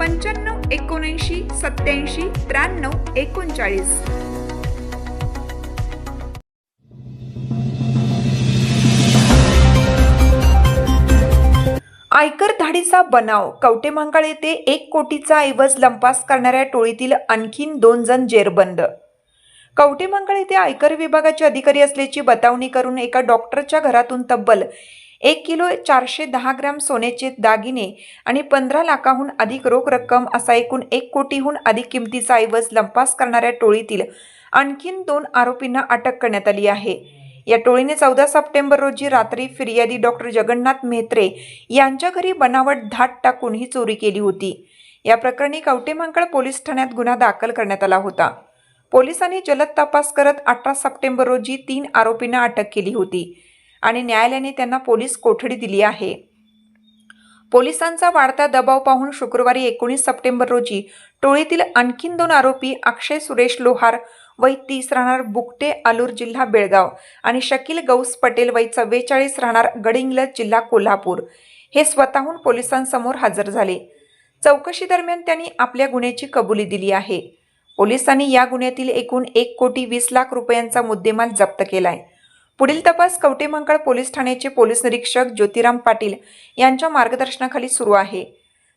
पंच्याण्णव एकोणऐंशी सत्याऐंशी त्र्याण्णव एकोणचाळीस. आयकर धाडीचा बनाव. कवटेमहांकाळ येथे एक कोटीचा ऐवज लंपास करणाऱ्या टोळीतील आणखीन दोन जण जेरबंद. कवटीमंगळ येथे आयकर विभागाचे अधिकारी असल्याची बतावणी करून एका डॉक्टरच्या घरातून तब्बल एक किलो चारशे दहा ग्रॅम सोन्याचे दागिने आणि पंधरा लाखाहून अधिक रोख रक्कम असा एकूण एक कोटीहून अधिक किमतीचा ऐवज लंपास करणाऱ्या टोळीतील आणखीन दोन आरोपींना अटक करण्यात आली आहे. या टोळीने चौदा सप्टेंबर रोजी रात्री फिर्यादी डॉक्टर जगन्नाथ मेहत्रे यांच्या घरी बनावट धाट टाकून ही चोरी केली होती. या प्रकरणी कवटेमहांकाळ पोलीस ठाण्यात गुन्हा दाखल करण्यात आला होता. पोलिसांनी जलद तपास करत अठरा सप्टेंबर रोजी तीन आरोपींना अटक केली होती आणि न्यायालयाने त्यांना पोलीस कोठडी दिली आहे. पोलिसांचा वाढता दबाव पाहून शुक्रवारी एकोणीस सप्टेंबर रोजी टोळीतील आणखीन दोन आरोपी अक्षय सुरेश लोहार वय तीस राहणार बुकटे आलूर जिल्हा बेळगाव आणि शकील गौस पटेल वय चव्वेचाळीस राहणार गडिंग्लज जिल्हा कोल्हापूर हे स्वतःहून पोलिसांसमोर हजर झाले. चौकशी दरम्यान त्यांनी आपल्या गुन्ह्याची कबुली दिली आहे. पोलिसांनी या गुन्ह्यातील एकूण एक कोटी वीस लाख रुपयांचा मुद्देमाल जप्त केला आहे पुढील तपास कवटेमंकाळ पोलीस ठाण्याचे पोलीस निरीक्षक ज्योतिराम पाटील यांच्या मार्गदर्शनाखाली सुरू आहे.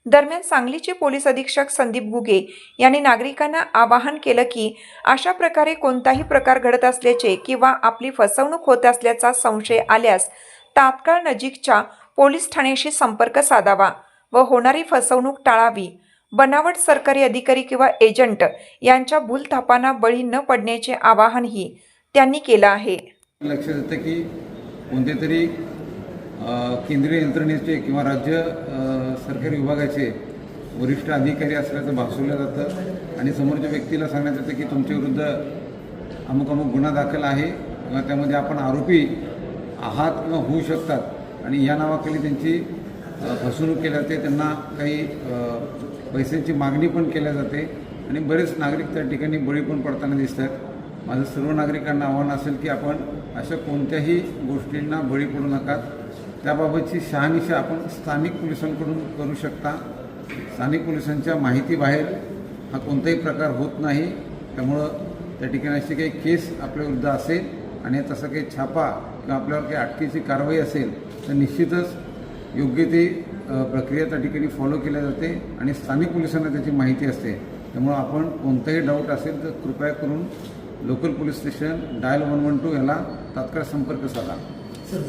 दरम्यान सांगलीचे पोलीस अधीक्षक संदीप गुगे यांनी नागरिकांना आवाहन केलं की अशा प्रकारे कोणताही प्रकार घडत असल्याचे किंवा आपली फसवणूक होत असल्याचा संशय आल्यास तात्काळ नजीकच्या पोलीस ठाण्याशी संपर्क साधावा व होणारी फसवणूक टाळावी. बनावट सरकारी अधिकारी किंवा एजंट यांच्या भूलथापांना बळी न पडण्याचे आवाहनही त्यांनी केलं आहे. लक्षात येतं की कोणते तरी केंद्रीय यंत्रणेचे किंवा राज्य सरकारी विभागाचे वरिष्ठ अधिकारी असल्याचं भासवलं जातं आणि समोरच्या व्यक्तीला सांगण्यात येतं की तुमच्या विरुद्ध अमुक अमुक गुन्हा दाखल आहे किंवा त्यामध्ये आपण आरोपी आहात किंवा होऊ शकतात आणि या नावाखाली त्यांची फसवणूक केली जाते त्यांना काही पैशांची मागणी पण केल्या जाते आणि बरेच नागरिक त्या ठिकाणी बळी पण पडताना दिसतात. माझं सर्व नागरिकांना आव्हान असेल की आपण अशा कोणत्याही गोष्टींना बळी पडू नका. त्याबाबतची शहानिशा आपण स्थानिक पोलिसांकडून करू शकता. स्थानिक पोलिसांच्या माहितीबाहेर हा कोणताही प्रकार होत नाही. त्यामुळं त्या ठिकाणी अशी काही केस आपल्याविरुद्ध असेल आणि तसा काही छापा किंवा आपल्यावर काही अटकेची कारवाई असेल तर निश्चितच योग्य ते प्रक्रिया त्या ठिकाणी फॉलो केल्या जाते आणि स्थानिक पोलिसांना त्याची माहिती असते. त्यामुळं आपण कोणताही डाऊट असेल तर कृपया करून local police station dial one one two ह्याला तात्काळ संपर्क साधा.